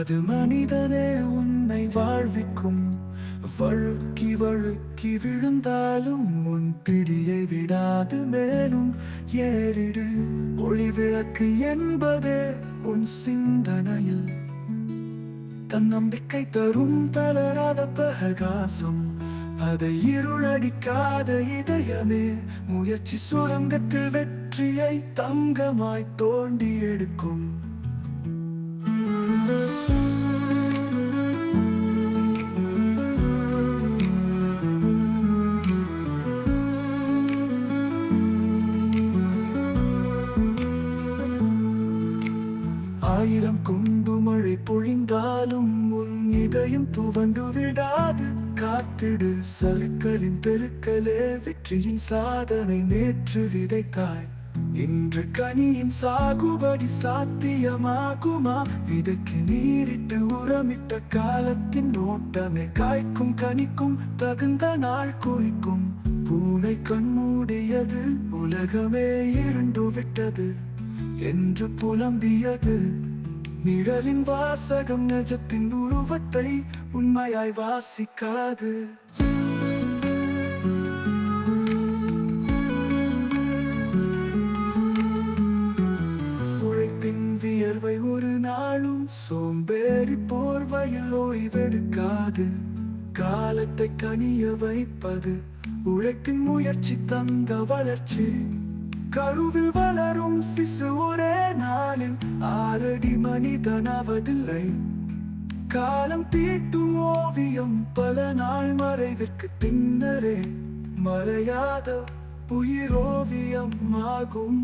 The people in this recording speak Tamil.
அது மனிதனே உன்னை வாழ்விக்கும். வழுக்கி வழுக்கி விழுந்தாலும் உன் பிடியை விடாது மேலும் ஏறிடு. ஒளி விளக்கு என்பதே உன் சிந்தனையில். தன்னம்பிக்கை தரும் தளராத பிரகாசம். அதை இருளடிக்காத இதயமே முயற்சி சுரங்கத்தில் வெற்றியை தங்கமாய் தோண்டி எடுக்கும். ஆயிரம் குண்டு மழை பொழிந்தாலும் உன் இதயம் துவண்டு விடாது. காத்திடு சருக்களின் பெருக்கலே வெற்றியின் சாதனை நேற்று விதைத்தாய். இன்று கனியின் சாகுபடி சாத்தியமாகுமா? விதைக்கு நீரிட்டு உரமிட்ட காலத்தின் ஓட்டமே காய்க்கும் கனிக்கும் தகுந்த நாள் குறிக்கும். பூனை கண்மூடியது உலகமே இருண்டு விட்டது. என்று புலம்பியது நிழலின் வாசகம் நெஜத்தின் உருவத்தை உண்மையாய் வாசிக்காது. உழைப்பின் வியர்வை ஒரு நாளும் சோம்பேறி போர்வையில் ஓய்வெடுக்காது. காலத்தை கனிய வைப்பது உழைப்பின் முயற்சி தந்த வளர்ச்சி. கருவில் வளரும் சிசு ஒரே நாளில் ஆறடி மனிதனாவதில்லை. காலம் தீட்டும் ஓவியம் பல நாள் மறைவிற்கு பின்னரே மறையாத உயிரோவியம் ஆகும்